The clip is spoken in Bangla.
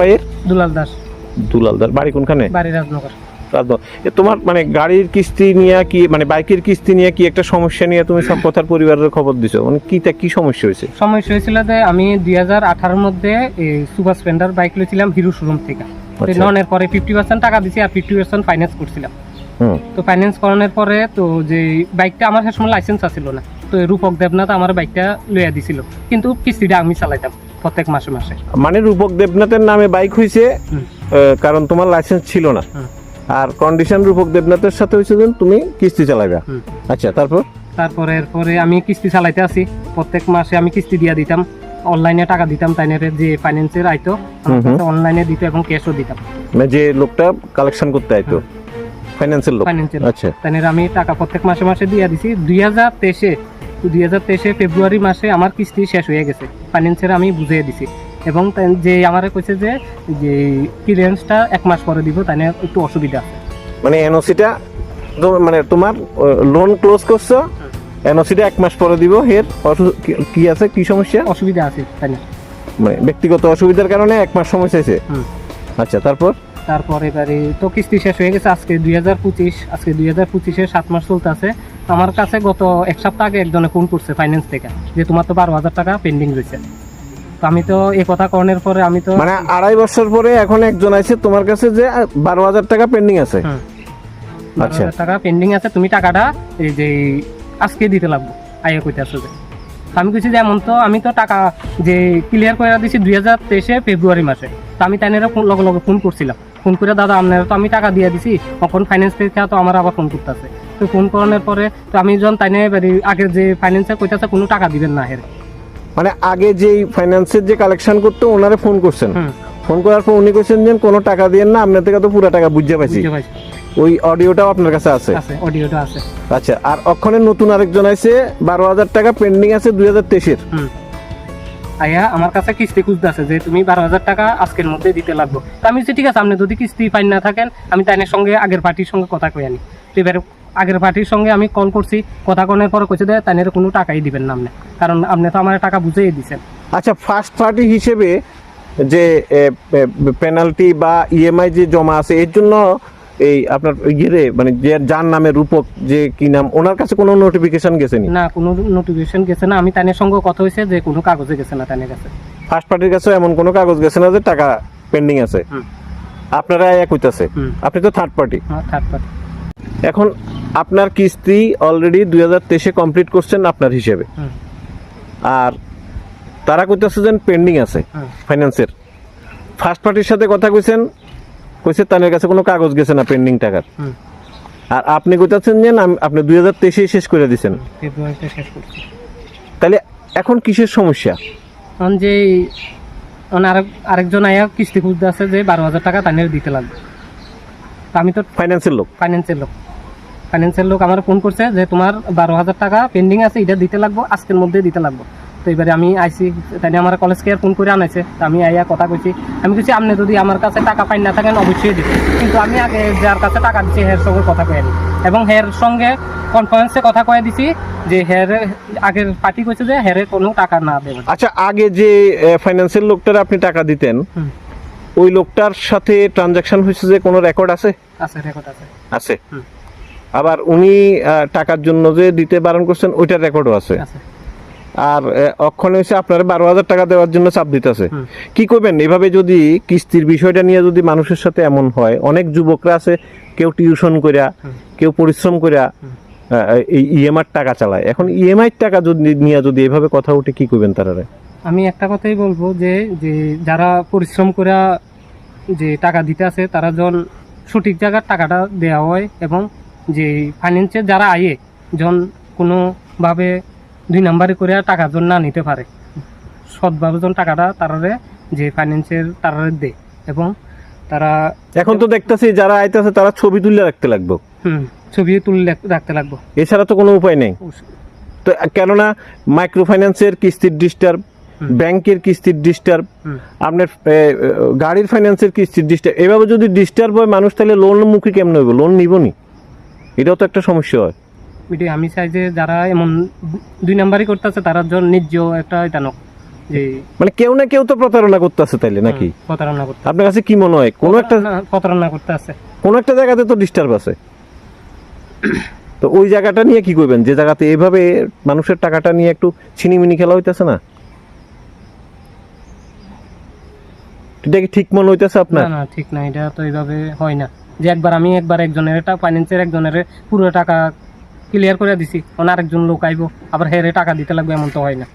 ভাইয়ের? দুলাল দাস। দুলালদার বাড়ি কোনখানে? বাড়ি রাজনগর। রাজনগর। তোমার মানে গাড়ির কিস্তি নিয়ে কি মানে বাইকের কিস্তি নিয়ে কি একটা সমস্যা নিয়ে তুমি সব পরিবারের খবর দিছো? মানে কিটা কি সমস্যা হয়েছে? সমস্যা হয়েছিল যে আমি দুই হাজার আঠারোর মধ্যে Super Splendor bike Hero showroom থেকে। আচ্ছা। ননের পরে ফিফটি পার্সেন্ট টাকা দিছি আর ফিফটি পার্সেন্ট ফাইন্যান্স করছিলাম। তো ফাইন্যান্স করানোর পরে তো যে বাইকটা আমার সে সময় লাইসেন্স না। তো রূপক দেবনাথ আমার বাইকটা লইয়া দিছিল। কিন্তু কিস্তিটা আমি চালাইতাম। প্রত্যেক মাসে মাসে। মানে রূপক দেবনাথের নামে বাইক হয়েছে কারণ তোমার লাইসেন্স ছিল না। আর কন্ডিশন রূপক দেবনাথের সাথে হয়েছে যে তুমি কিস্তি চালাবে আচ্ছা তারপর? তারপরে এরপরে আমি কিস্তি চালাইতে আছি প্রত্যেক মাসে আমি কিস্তি দিয়া দিতাম। অনলাইনে টাকা দিতাম তাইনের যে ফাইন্যান্সের আইতো অনলাইনে দিত এবং ক্যাশও দিতাম। মানে যে লোকটা কালেকশন করতে আইতো ফাইন্যান্সের লোক। ফাইন্যান্সের আচ্ছা। তাইনের আমি টাকা প্রত্যেক মাসে মাসে দিয়ে দিছি। দুই হাজার তেইশে দুই হাজার তেইশে ফেব্রুয়ারি মাসে আমার কিস্তি শেষ হয়ে গেছে। ফাইন্যান্সের আমি বুঝিয়ে দিছি। এবং যে আমারে কইছে যে যে ক্লিয়ারেন্সটা এক মাস পরে দিব তাই একটু অসুবিধা আছে। মানে এনওসিটা মানে তোমার লোন ক্লোজ করছ এনওসিটা এক মাস পরে দিব এর কি- আছে? কি সমস্যা? অসুবিধা আছে তাই মানে ব্যক্তিগত অসুবিধার কারণে এক মাস সময় চাইছে। হুম। আচ্ছা তারপর? তারপর এবারে তো কিস্তি শেষ হয়ে গেছে আজকে দুই হাজার পঁচিশ আজকে দুই হাজার পঁচিশে সাত মাস চলতে আছে আমার কাছে গত এক সপ্তাহ আগে একজনে ফোন করছে ফাইন্যান্স থেকে যে তোমার তো বারো হাজার টাকা পেন্ডিং রয়েছে। তো আমি তো এই কথা করণের পরে আমি তো মানে আড়াই বছর পরে এখন একজন আছে তোমার কাছে যে বারো হাজার টাকা পেন্ডিং আছে। আচ্ছা। টাকা পেন্ডিং আছে তুমি টাকাটা এই যে আজকে দিতে লাগবো আইয়া কইতে আসো যে। আমি কিছু যেমন তো আমি তো টাকা যে ক্লিয়ার করে দিছি দুই হাজার তেইশে ফেব্রুয়ারি মাসে। তো আমি তাই লগে লগে ফোন করছিলাম। ফোন করে দাদা আপনার তো আমি টাকা দিয়ে দিছি। তখন ফাইন্যান্স থেকে তো আমার আবার ফোন করতেছে। তো ফোন করানোর পরে তো আমি যখন এবারে আগের যে ফাইন্যান্সে কইতাছে কোনো টাকা দিবেন না হের। মানে আগে যেই ফাইন্যান্সের যে কালেকশন করতো ওনারে ফোন করছেন? ফোন করার পর উনি কইছেন যে কোনো টাকা দিয়েন না আপনার থেকে তো পুরো টাকা বুঝতে পাইছি। ওই অডিওটাও আপনার কাছে আছে? আছে অডিওটা আছে। আচ্ছা আর অক্ষণে নতুন আরেকজন আছে বারো হাজার টাকা পেন্ডিং আছে দুই হাজার তেইশের। আইয়া আমার কাছে কিস্তি খুঁজতে আছে যে তুমি বারো হাজার টাকা আজকের মধ্যে দিতে লাগবে। তো আমি বলছি, ঠিক আছে আপনি যদি কিস্তি পাই না থাকেন আমি তাইনের সঙ্গে আগের পার্টির সঙ্গে কথা কই আনি। তো এবারে আগের পার্টির সঙ্গে আমি কল করছি কথা কনের পরে কইছে দেয় তাইনের কোনো টাকাই দিবেন না আপনি কারণ আপনি তো আমার টাকা বুঝেই দিছেন। আচ্ছা ফার্স্ট পার্টি হিসেবে যে পেনাল্টি বা ইএমআই যে জমা আছে এর জন্য এই আপনার ইয়ে মানে যে যার নামে রূপক যে কি নাম ওনার কাছে কোনো নোটিফিকেশন গেছে নি না কোনো নোটিফিকেশন গেছে না। আমি তাইনের সঙ্গে কথা হয়েছে যে কোনো কাগজে গেছে না তাইনের কাছে। ফার্স্ট পার্টির কাছে এমন কোনো কাগজ গেছে না যে টাকা পেন্ডিং আছে। আপনারা এক হইতাছে আপনি তো থার্ড পার্টি থার্ড পার্টি এখন আপনার কিস্তি অলরেডি দুই হাজার তেইশে কমপ্লিট করছেন আপনার হিসেবে। আর তারা কইতেছে যে পেন্ডিং আছে ফাইন্যান্সের ফার্স্ট পার্টির সাথে কথা কইছেন কইছে তাদের কাছে কোনো কাগজ গেছে না পেন্ডিং টাকার? আর আপনি কইতাছেন যে না, আপনি দুই হাজার তেইশে শেষ করে দিছেন। করছি তাহলে এখন কিসের সমস্যা? এখন যে এখন আরেক আরেকজন আয়া কিস্তি খুঁজতে আছে যে বারো হাজার টাকা তাইনের দিতে লাগবে। তো আমি তো ফাইন্যান্সের লোক। ফাইন্যান্সের লোক। ফাইন্যান্সের লোক আমার ফোন করছে যে তোমার বারো হাজার টাকা পেন্ডিং আছে এটা দিতে লাগবো আজকের মধ্যে দিতে লাগবো। তো এবারে আমি আইসি তাই আমার কলেজ কেয়ার ফোন করে আনাইছে তো আমি আইয়া কথা কইছি। আমি কইছি আপনি যদি আমার কাছে টাকা পাই না থাকেন অবশ্যই দিবেন। কিন্তু আমি আগে যার কাছে টাকা দিচ্ছি হের সঙ্গে কথা কয়ে এবং হের সঙ্গে কনফারেন্সে কথা কয়ে দিছি যে হের আগের পার্টি কইছে যে হেরে কোনো টাকা না দেবেন আচ্ছা আগে যে ফাইন্যান্সের লোকটার আপনি টাকা দিতেন ওই লোকটার সাথে ট্রানজাকশন হয়েছে যে কোনো রেকর্ড আছে? আছে রেকর্ড আছে। আছে। আবার উনি টাকার জন্য যে দিতে বারণ করছেন ওইটার রেকর্ডও আছে? আছে। আর অক্ষণে হয়েছে আপনার বারো হাজার টাকা দেওয়ার জন্য চাপ দিতেছে। কি করবেন? এভাবে যদি কিস্তির বিষয়টা নিয়ে যদি মানুষের সাথে এমন হয় অনেক যুবকরা আছে কেউ টিউশন করিয়া কেউ পরিশ্রম করিয়া এই ইএমআই টাকা চালায়। এখন ইএমআই টাকা যদি নিয়ে যদি এভাবে কথা উঠে কি করবেন তারা আমি একটা কথাই বলব যে যে যারা পরিশ্রম করে যে টাকা দিতে আছে তারা যখন সঠিক জায়গার টাকাটা দেওয়া হয় এবং যে ফাইন্যান্সের যারা আয়ে যখন কোনোভাবে দুই নাম্বারে করে টাকা যখন না নিতে পারে। সৎভাবে যখন টাকাটা তারারে যে ফাইন্যান্সের তারারে দেয় এবং তারা এখন তো দেখতেছি যারা আইতেছে তারা ছবি তুলে রাখতে লাগবে। হুম, ছবি তুলে রাখতে লাগবো। এছাড়া তো কোনো উপায় নেই। তো কেননা মাইক্রো ফাইন্যান্সের কিস্তির ডিস্টার্ব ব্যাংকের কিস্তির ডিস্টার্ব আপনার গাড়ির ফাইন্যান্সের কিস্তির ডিস্টার্ব এভাবে যদি ডিস্টার্ব হয় মানুষ তাহলে লোন মুখে কেমন হইব? লোন নিব নি? এটাও তো একটা সমস্যা হয়। এটাই আমি চাই যে যারা এমন দুই নাম্বারই করতেছে তারা জন নিজ একটা এটা নোক যে মানে কেউ না কেউ তো প্রতারণা করতেছে তাইলে নাকি? প্রতারণা করতে আপনার কাছে কি মনে হয়? কোনো একটা প্রতারণা- করতে আছে কোনো একটা জায়গাতে তো ডিস্টার্ব আছে। তো ওই জায়গাটা নিয়ে কি করবেন? যে জায়গাতে এইভাবে মানুষের টাকাটা নিয়ে একটু ছিনিমিনি খেলা হইতেছে না? এটা কি ঠিক মনে হইতেছে আপনার? না না ঠিক না এটা তো এইভাবে হয় না। যে একবার আমি একবার একজনের এটা ফাইন্যান্সের একজনের পুরো টাকা ক্লিয়ার করে দিছি। ওনার আরেকজন লোক আইবো, আবার হেরে টাকা দিতে লাগবে, এমন তো হয় না।